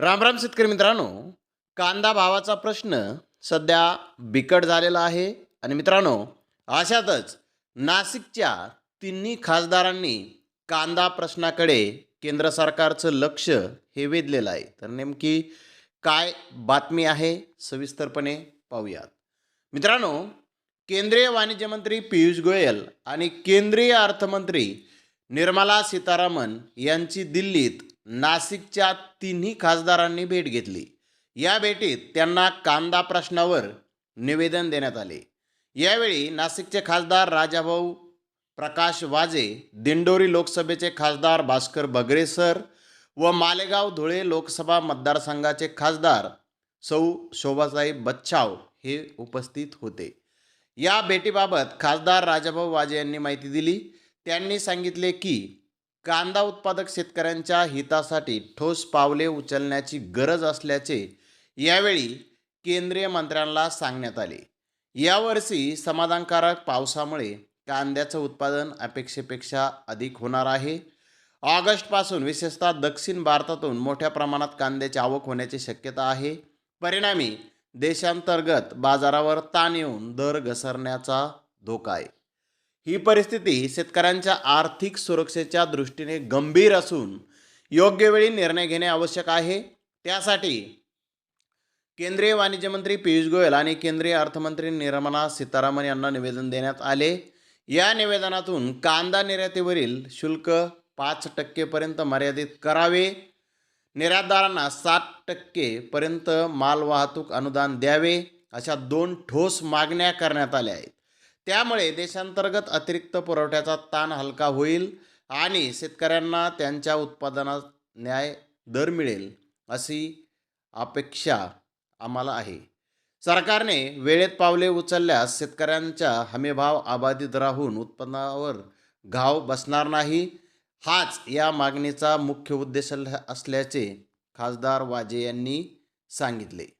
रामराम शेतकरी मित्रांनो. कांदा भावाचा प्रश्न सध्या बिकट झालेला आहे. आणि मित्रांनो अशातच नाशिकच्या तिन्ही खासदारांनी कांदा प्रश्नाकडे केंद्र सरकारचं लक्ष हे वेधलेलं आहे. तर नेमकी काय बातमी आहे सविस्तरपणे पाहूयात. मित्रांनो केंद्रीय वाणिज्य मंत्री पियुष गोयल आणि केंद्रीय अर्थमंत्री निर्मला सीतारामन यांची दिल्लीत नाशिकच्या तिन्ही खासदारांनी भेट घेतली. या भेटीत त्यांना कांदा प्रश्नावर निवेदन देण्यात आले. यावेळी नाशिकचे खासदार राजाभाऊ प्रकाश वाजे दिंडोरी लोकसभेचे खासदार भास्कर बगरे सर व मालेगाव धुळे लोकसभा मतदारसंघाचे खासदार सौ शोभासाहेब बच्छाव हे उपस्थित होते. या भेटीबाबत खासदार राजाभाऊ वाजे यांनी माहिती दिली. त्यांनी सांगितले की कांदा उत्पादक शेतकऱ्यांच्या हितासाठी ठोस पावले उचलण्याची गरज असल्याचे यावेळी केंद्रीय मंत्र्यांना सांगण्यात आले. यावर्षी समाधानकारक पावसामुळे कांद्याचं उत्पादन अपेक्षेपेक्षा अधिक होणार आहे. ऑगस्टपासून विशेषतः दक्षिण भारतातून मोठ्या प्रमाणात कांद्याची आवक होण्याची शक्यता आहे. परिणामी देशांतर्गत बाजारावर ताण येऊन दर घसरण्याचा धोका आहे. ही परिस्थिती शेतकऱ्यांच्या आर्थिक सुरक्षेच्या दृष्टीने गंभीर असून योग्य वेळी निर्णय घेणे आवश्यक आहे. त्यासाठी केंद्रीय वाणिज्य मंत्री पियुष गोयल आणि केंद्रीय अर्थमंत्री निर्मला सीतारामन यांना निवेदन देण्यात आले. या निवेदनातून कांदा निर्यातीवरील शुल्क पाच टक्केपर्यंत मर्यादित करावे. निर्यातदारांना सात टक्केपर्यंत मालवाहतूक अनुदान द्यावे अशा दोन ठोस मागण्या करण्यात आल्या आहेत. त्यामुळे देशांतर्गत अतिरिक्त पुरवठ्याचा ताण हलका होईल आणि शेतकऱ्यांना त्यांच्या उत्पादनात न्याय दर मिळेल अशी अपेक्षा आम्हाला आहे. सरकारने वेळेत पावले उचलल्यास शेतकऱ्यांच्या हमीभाव अबाधित राहून उत्पन्नावर घाव बसणार नाही. हाच या मागणीचा मुख्य उद्देश असल्याचे खासदार वाजे यांनी सांगितले.